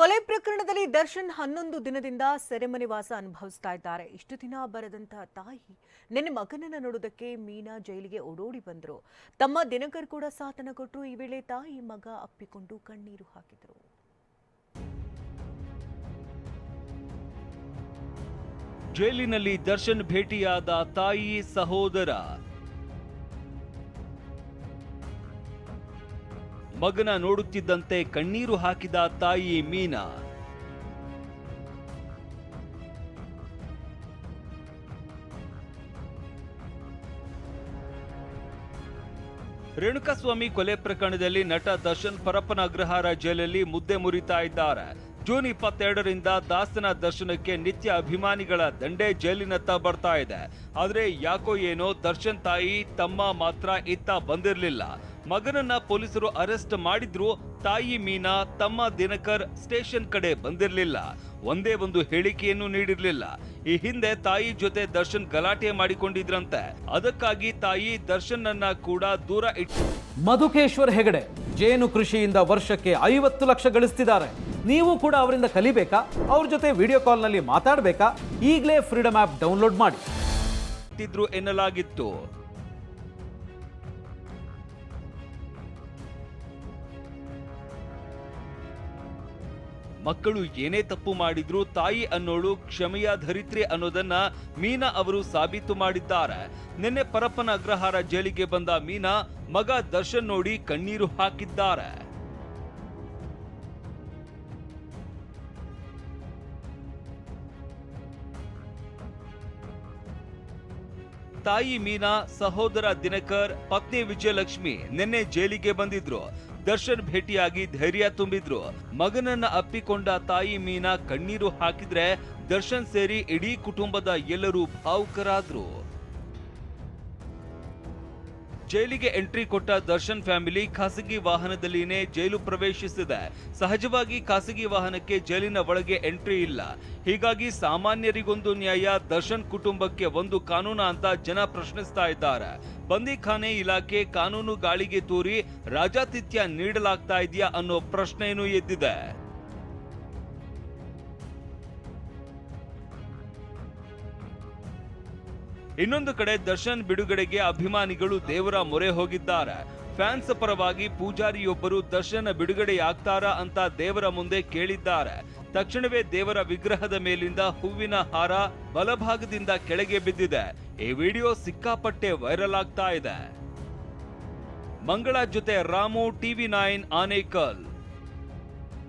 ಕೊಲೆ ಪ್ರಕರಣದಲ್ಲಿ ದರ್ಶನ್ ಹನ್ನೊಂದು ದಿನದಿಂದ ಸೆರೆಮನೆ ವಾಸ ಅನುಭವಿಸ್ತಾ ಇದ್ದಾರೆ. ಇಷ್ಟು ದಿನ ಬರದಂತಹ ತಾಯಿ ನಿನ್ನೆ ಮಗನನ್ನ ನೋಡೋದಕ್ಕೆ ಮೀನಾ ಜೈಲಿಗೆ ಓಡೋಡಿ ಬಂದರು. ತಮ್ಮ ದಿನಕರ್ ಕೂಡ ಸಾಥನ ಕೊಟ್ಟರು ಈ ವೇಳೆ ತಾಯಿ ಮಗ ಅಪ್ಪಿಕೊಂಡು ಕಣ್ಣೀರು ಹಾಕಿದರು. ಜೈಲಿನಲ್ಲಿ ದರ್ಶನ್ ಭೇಟಿಯಾದ ತಾಯಿ ಸಹೋದರ ಮಗನ ನೋಡುತ್ತಿದ್ದಂತೆ ಕಣ್ಣೀರು ಹಾಕಿದ ತಾಯಿ ಮೀನಾ. ರೇಣುಕಾಸ್ವಾಮಿ ಕೊಲೆ ಪ್ರಕರಣದಲ್ಲಿ ನಟ ದರ್ಶನ್ ಪರಪ್ಪನ ಅಗ್ರಹಾರ ಜೈಲಲ್ಲಿ ಮುದ್ದೆ ಮುರಿತಾ ಇದ್ದಾರೆ. ಜೂನ್ ಇಪ್ಪತ್ತೆರಡರಿಂದ ದಾಸನ ದರ್ಶನಕ್ಕೆ ನಿತ್ಯ ಅಭಿಮಾನಿಗಳ ದಂಡೆ ಜೈಲಿನತ್ತ ಬರ್ತಾ ಇದೆ. ಆದರೆ ಯಾಕೋ ಏನೋ ದರ್ಶನ್ ತಾಯಿ ತಮ್ಮ ಮಾತ್ರ ಇತ್ತ ಬಂದಿರಲಿಲ್ಲ. ಮಗನನ್ನ ಪೊಲೀಸರು ಅರೆಸ್ಟ್ ಮಾಡಿದ್ರು ತಾಯಿ ಮೀನಾ ತಮ್ಮ ದಿನಕರ್ ಸ್ಟೇಷನ್ ಕಡೆ ಬಂದಿರಲಿಲ್ಲ. ಒಂದೇ ಒಂದು ಹೇಳಿಕೆಯನ್ನು ನೀಡಿರಲಿಲ್ಲ. ಈ ಹಿಂದೆ ತಾಯಿ ಜೊತೆ ದರ್ಶನ್ ಗಲಾಟೆ ಮಾಡಿಕೊಂಡಿದ್ರಂತೆ. ಅದಕ್ಕಾಗಿ ತಾಯಿ ದರ್ಶನ್ ಅನ್ನ ಕೂಡ ದೂರ ಇಟ್ಟು ಮಧುಕೇಶ್ವರ್ ಹೆಗಡೆ ಜೇನು ಕೃಷಿಯಿಂದ ವರ್ಷಕ್ಕೆ ಐವತ್ತು ಲಕ್ಷ ಗಳಿಸ್ತಿದ್ದಾರೆ. ನೀವು ಕೂಡ ಅವರಿಂದ ಕಲಿಬೇಕಾ? ಅವ್ರ ಜೊತೆ ವಿಡಿಯೋ ಕಾಲ್ನಲ್ಲಿ ಮಾತಾಡಬೇಕಾ? ಈಗಲೇ ಫ್ರೀಡಮ್ ಆ್ಯಪ್ ಡೌನ್ಲೋಡ್ ಮಾಡಿ. ಎನ್ನಲಾಗಿತ್ತು. ಮಕ್ಕಳು ಏನೇ ತಪ್ಪು ಮಾಡಿದ್ರು ತಾಯಿ ಅನ್ನೋಳು ಕ್ಷಮೆಯ ಧರಿತ್ರಿ ಅನ್ನೋದನ್ನ ಮೀನಾ ಅವರು ಸಾಬೀತು ಮಾಡಿದ್ದಾರೆ. ನಿನ್ನೆ ಪರಪ್ಪನ ಅಗ್ರಹಾರ ಜೈಲಿಗೆ ಬಂದ ಮೀನಾ ಮಗ ದರ್ಶನ್ ನೋಡಿ ಕಣ್ಣೀರು ಹಾಕಿದ್ದಾರೆ. ತಾಯಿ ಮೀನಾ ಸಹೋದರ ದಿನಕರ್, ಪತ್ನಿ ವಿಜಯಲಕ್ಷ್ಮಿ ನಿನ್ನೆ ಜೈಲಿಗೆ ಬಂದಿದ್ರು. ದರ್ಶನ್ ಭೇಟಿಯಾಗಿ ಧೈರ್ಯ ತುಂಬಿದ್ರು. ಮಗನನ್ನ ಅಪ್ಪಿಕೊಂಡ ತಾಯಿ ಮೀನಾ ಕಣ್ಣೀರು ಹಾಕಿದ್ರೆ ದರ್ಶನ್ ಸೇರಿ ಇಡೀ ಕುಟುಂಬದ ಎಲ್ಲರೂ ಭಾವುಕರಾದ್ರು. ಜೈಲಿಗೆ ಎಂಟ್ರಿ ಕೊಟ್ಟ ದರ್ಶನ್ ಫ್ಯಾಮಿಲಿ ಖಾಸಗಿ ವಾಹನದಲ್ಲಿನೇ ಜೈಲು ಪ್ರವೇಶಿಸಿದೆ. ಸಹಜವಾಗಿ ಖಾಸಗಿ ವಾಹನಕ್ಕೆ ಜೈಲಿನ ಒಳಗೆ ಎಂಟ್ರಿ ಇಲ್ಲ. ಹೀಗಾಗಿ ಸಾಮಾನ್ಯರಿಗೊಂದು ನ್ಯಾಯ, ದರ್ಶನ್ ಕುಟುಂಬಕ್ಕೆ ಒಂದು ಕಾನೂನ ಅಂತ ಜನ ಪ್ರಶ್ನಿಸ್ತಾ ಇದ್ದಾರೆ. ಬಂದಿಖಾನೆ ಇಲಾಖೆ ಕಾನೂನು ಗಾಳಿಗೆ ತೂರಿ ರಾಜಾತಿಥ್ಯ ನೀಡಲಾಗ್ತಾ ಇದೆಯಾ ಅನ್ನೋ ಪ್ರಶ್ನೆಯೂ ಎದ್ದಿದೆ. ಇನ್ನೊಂದು ಕಡೆ ದರ್ಶನ್ ಬಿಡುಗಡೆಗೆ ಅಭಿಮಾನಿಗಳು ದೇವರ ಮೊರೆ ಹೋಗಿದ್ದಾರೆ. ಫ್ಯಾನ್ಸ್ ಪರವಾಗಿ ಪೂಜಾರಿಯೊಬ್ಬರು ದರ್ಶನ್ ಬಿಡುಗಡೆಯಾಗ್ತಾರಾ ಅಂತ ದೇವರ ಮುಂದೆ ಕೇಳಿದ್ದಾರೆ. ತಕ್ಷಣವೇ ದೇವರ ವಿಗ್ರಹದ ಮೇಲಿಂದ ಹೂವಿನ ಹಾರ ಬಲಭಾಗದಿಂದ ಕೆಳಗೆ ಬಿದ್ದಿದೆ. ಈ ವಿಡಿಯೋ ಸಿಕ್ಕಾಪಟ್ಟೆ ವೈರಲ್ ಆಗ್ತಾ ಇದೆ. ಮಂಗಳ ಜೊತೆ ರಾಮು ಟಿವಿ ನೈನ್ ಆನೇಕಲ್.